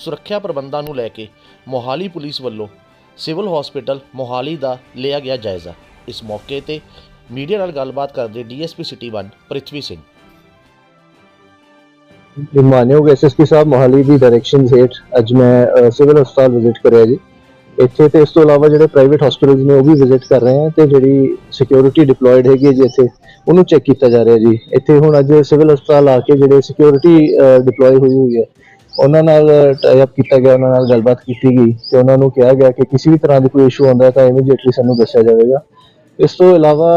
ਸੁਰੱਖਿਆ ਪ੍ਰਬੰਧਾਂ ਨੂੰ ਲੈ ਕੇ ਮੋਹਾਲੀ ਪੁਲਿਸ ਵੱਲੋਂ ਸਿਵਲ ਹਸਪੀਟਲ ਮੋਹਾਲੀ ਦਾ ਲਿਆ ਗਿਆ ਜਾਇਜ਼ਾ। ਇਸ ਮੌਕੇ ਤੇ ਮੀਡੀਆ ਨਾਲ ਗੱਲਬਾਤ ਕਰਦੇ ਡੀਐਸਪੀ ਸਿਟੀ 1 ਪ੍ਰਿਥਵੀ ਸਿੰਘ। ਮਾਨਯੋਗ ਐਸਐਸਪੀ ਸਾਹਿਬ, ਮੋਹਾਲੀ ਦੀ ਡਾਇਰੈਕਸ਼ਨਸ ਹੇਠ ਅੱਜ ਮੈਂ ਸਿਵਲ ਹਸਪਤਾਲ ਵਿਜ਼ਿਟ ਕਰਿਆ ਜੀ। ਇੱਥੇ ਤੇ ਇਸ ਤੋਂ ਇਲਾਵਾ ਜਿਹੜੇ ਪ੍ਰਾਈਵੇਟ ਹਸਪੀਟਲਸ ਨੇ, ਉਹ ਵੀ ਵਿਜ਼ਿਟ ਕਰ ਰਹੇ ਆ ਤੇ ਜਿਹੜੀ ਸਿਕਿਉਰਿਟੀ ਡਿਪਲੋਇਡ ਹੈਗੀ ਹੈ ਜੀ ਇੱਥੇ, ਉਹਨੂੰ ਚੈੱਕ ਕੀਤਾ ਜਾ ਰਿਹਾ ਜੀ। ਇੱਥੇ ਹੁਣ ਅੱਜ ਸਿਵਲ ਹਸਪਤਾਲ ਆ ਕੇ ਜਿਹੜੇ ਸਿਕਿਉਰਿਟੀ ਡਿਪਲੋਏ ਹੋਈ ਹੋਈ ਹੈ ਉਹਨਾਂ ਨਾਲ ਟਾਈ ਅਪ ਕੀਤਾ ਗਿਆ ਉਹਨਾਂ ਨਾਲ ਗੱਲਬਾਤ ਕੀਤੀ ਗਈ ਤੇ ਉਹਨਾਂ ਨੂੰ ਕਿਹਾ ਗਿਆ ਕਿ ਕਿਸੇ ਵੀ ਤਰ੍ਹਾਂ ਦੀ ਕੋਈ ਇਸ਼ੂ ਆਉਂਦਾ ਹੈ ਤਾਂ ਇਮੀਡੀਏਟਲੀ ਸਾਨੂੰ ਦੱਸਿਆ ਜਾਵੇਗਾ। ਇਸ ਤੋਂ ਇਲਾਵਾ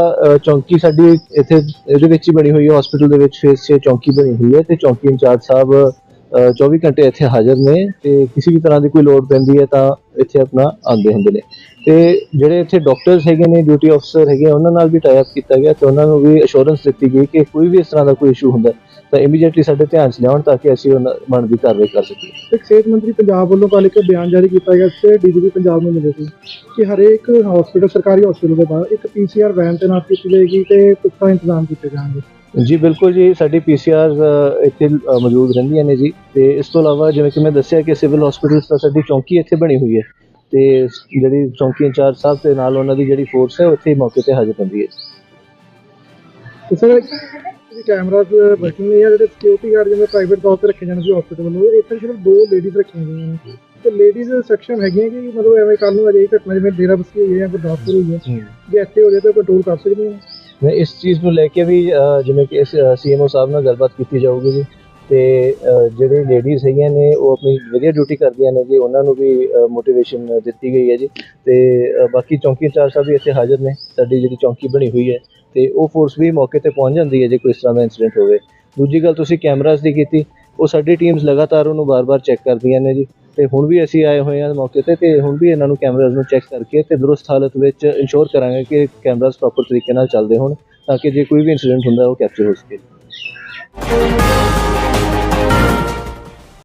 ਚੌਂਕੀ ਸਾਡੀ ਇੱਥੇ ਇਹਦੇ ਵਿੱਚ ਹੀ ਬਣੀ ਹੋਈ ਹੈ ਹਸਪੀਟਲ ਦੇ ਵਿੱਚ ਫੇਸ 6 ਚੌਂਕੀ ਬਣੀ ਹੋਈ ਹੈ ਤੇ ਚੌਂਕੀ ਇੰਚਾਰਜ ਸਾਹਿਬ ਅ, 24 ਘੰਟੇ ਇੱਥੇ ਹਾਜ਼ਰ ਨੇ ਤੇ ਕਿਸੇ ਵੀ ਤਰ੍ਹਾਂ ਦੀ ਕੋਈ ਲੋੜ ਪੈਂਦੀ ਹੈ ਤਾਂ ਇੱਥੇ ਆਪਣਾ ਆਉਂਦੇ ਹੁੰਦੇ ਨੇ। ਤੇ ਜਿਹੜੇ ਇੱਥੇ ਡਾਕਟਰਸ ਹੈਗੇ ਨੇ ਡਿਊਟੀ ਅਫਸਰ ਹੈਗੇ, ਉਹਨਾਂ ਨਾਲ ਵੀ ਟਾਈ ਅਪ ਕੀਤਾ ਗਿਆ ਤੇ ਉਹਨਾਂ ਨੂੰ ਵੀ ਅਸ਼ੋਰੈਂਸ ਦਿੱਤੀ ਗਈ ਕਿ ਕੋਈ ਵੀ ਇਸ ਤਰ੍ਹਾਂ ਦਾ ਕੋਈ ਇਸ਼ੂ ਹੁੰਦਾ ਤਾਂ ਇਮੀਡੀਏਟਲੀ ਸਾਡੇ ਧਿਆਨ 'ਚ ਲਿਆਉਣ ਤਾਂ ਕਿ ਅਸੀਂ ਉਹਨਾਂ ਬਣਦੀ ਕਾਰਵਾਈ ਕਰ ਸਕੀਏ। ਇੱਕ ਸਿਹਤ ਮੰਤਰੀ ਪੰਜਾਬ ਵੱਲੋਂ ਕੱਲ੍ਹ ਇੱਕ ਬਿਆਨ ਜਾਰੀ ਕੀਤਾ ਗਿਆ ਸੀ ਡੀਜੀਪੀ ਪੰਜਾਬ ਨੂੰ ਮਿਲੇ ਸੀ ਕਿ ਹਰੇਕ ਹਸਪੀਟਲ ਸਰਕਾਰੀ ਹਸਪੀਟਲ ਦੇ ਬਾਹਰ ਇੱਕ ਪੀਸੀਆਰ ਵੈਨ ਤੈਨਾਤ ਕੀਤੀ ਜਾਏਗੀ ਤੇ ਪੁਖਤਾ ਇੰਤਜ਼ਾਮ ਕੀਤੇ ਜਾਣਗੇ। ਜੀ ਬਿਲਕੁਲ ਜੀ ਸਾਡੀ ਪੀਸੀਆਰ ਇੱਥੇ ਮੌਜੂਦ ਰਹਿੰਦੀਆਂ ਨੇ ਜੀ। ਤੇ ਇਸ ਤੋਂ ਇਲਾਵਾ ਜਿਵੇਂ ਕਿ ਮੈਂ ਦੱਸਿਆ ਕਿ ਸਿਵਲ ਹਸਪੀਟਲਸ ਦਾ ਸਾਡੀ ਚੌਂਕੀ ਇੱਥੇ ਬਣੀ ਹੋਈ ਹੈ। ਤੇ ਜਿਹੜੀ ਚੌਂਕੀ ਇੰਚਾਰਜ ਸਾਹਿਬ ਤੇ ਨਾਲ ਉਹਨਾਂ ਦੀ ਜਿਹੜੀ ਫੋਰਸ ਹੈ ਉੱਥੇ ਮੌਕੇ ਤੇ ਹਾਜ਼ਰ ਹੁੰਦੀ ਹੈ ਤੇ ਸਰ ਨਹੀਂ ਆ ਜਿਹੜੇ ਸਿਕਿਉਰਿਟੀ ਗਾਰਡ ਜਿਵੇਂ ਪ੍ਰਾਈਵੇਟ ਤੌਰ ਤੇ ਰੱਖੇ ਜਾਂਦੇ ਸੀ ਹਸਪੀਟਲ ਵੱਲੋਂ ਇੱਥੇ ਸਿਰਫ ਦੋ ਲੇਡੀਜ਼ ਰੱਖੀਆਂ ਗਈਆਂ ਨੇ। ਤੇ ਲੇਡੀਜ਼ ਸੈਕਸ਼ਨ ਹੈਗੀਆਂ ਕਿ ਮਤਲਬ ਐਵੇਂ ਕੱਲ ਨੂੰ ਅਜਿਹੀ ਘਟਨਾ ਜਿਵੇਂ ਡੇਰਾ ਬਸਤੀ ਹੋਈ ਹੈ ਜਾਂ ਗੁਰਦਾਸਪੁਰ ਹੋਈ ਹੈ ਜੇ ਇੱਥੇ ਹੋ ਜਾਏ ਤਾਂ ਕੰਟਰੋਲ ਕਰ ਸਕਦੇ ਹਾਂ ਮੈਂ ਇਸ ਚੀਜ਼ ਨੂੰ ਲੈ ਕੇ ਵੀ ਜਿਵੇਂ ਕਿ ਸੀਐਮਓ ਸਾਹਿਬ ਨਾਲ ਗੱਲਬਾਤ ਕੀਤੀ ਜਾਊਗੀ ਜੀ। ਤੇ ਜਿਹੜੇ ਲੇਡੀਜ਼ ਹੈਗੀਆਂ ਨੇ, ਉਹ ਆਪਣੀ ਵਧੀਆ ਡਿਊਟੀ ਕਰਦੀਆਂ ਨੇ ਜੀ, ਉਹਨਾਂ ਨੂੰ ਵੀ ਮੋਟੀਵੇਸ਼ਨ ਦਿੱਤੀ ਗਈ ਹੈ ਜੀ। ਤੇ ਬਾਕੀ ਚੌਂਕੀ ਚਾਰ ਸਾਹਿਬ ਵੀ ਇੱਥੇ ਹਾਜ਼ਰ ਨੇ, ਸਾਡੀ ਜਿਹੜੀ ਚੌਂਕੀ ਬਣੀ ਹੋਈ ਹੈ। ਤੇ ਉਹ ਫੋਰਸ ਵੀ ਮੌਕੇ ਤੇ ਪਹੁੰਚ ਜਾਂਦੀ ਹੈ ਜੇ, ਕੋਈ ਇਸ ਤਰ੍ਹਾਂ ਦਾ ਇਨਸੀਡੈਂਟ ਹੋਵੇ। ਦੂਜੀ ਗੱਲ ਤੁਸੀਂ ਕੈਮਰਾਸ ਦੀ ਕੀਤੀ, ਉਹ ਸਾਡੀ ਟੀਮਸ ਲਗਾਤਾਰ ਉਹਨੂੰ ਬਾਰ-ਬਾਰ ਚੈੱਕ ਕਰਦੀਆਂ ਨੇ ਜੀ। ਤੇ ਹੁਣ ਵੀ ਅਸੀਂ ਆਏ ਹੋਏ ਹਾਂ ਮੌਕੇ ਤੇ ਤੇ ਹੁਣ ਵੀ ਇਹਨਾਂ ਨੂੰ ਕੈਮਰਾਜ਼ ਨੂੰ ਚੈੱਕ ਕਰਕੇ ਤੇ ਦਰੁਸਤ ਹਾਲਤ ਵਿੱਚ ਇੰਸ਼ੋਰ ਕਰਾਂਗੇ ਕਿ ਕੈਮਰਾਜ਼ ਪ੍ਰੋਪਰ ਤਰੀਕੇ ਨਾਲ ਚੱਲਦੇ ਹੋਣ ਤਾਂ ਕਿ ਜੇ ਕੋਈ ਵੀ ਇਨਸੀਡੈਂਟ ਹੁੰਦਾ ਉਹ ਕੈਪਚਰ ਹੋ ਸਕੇ।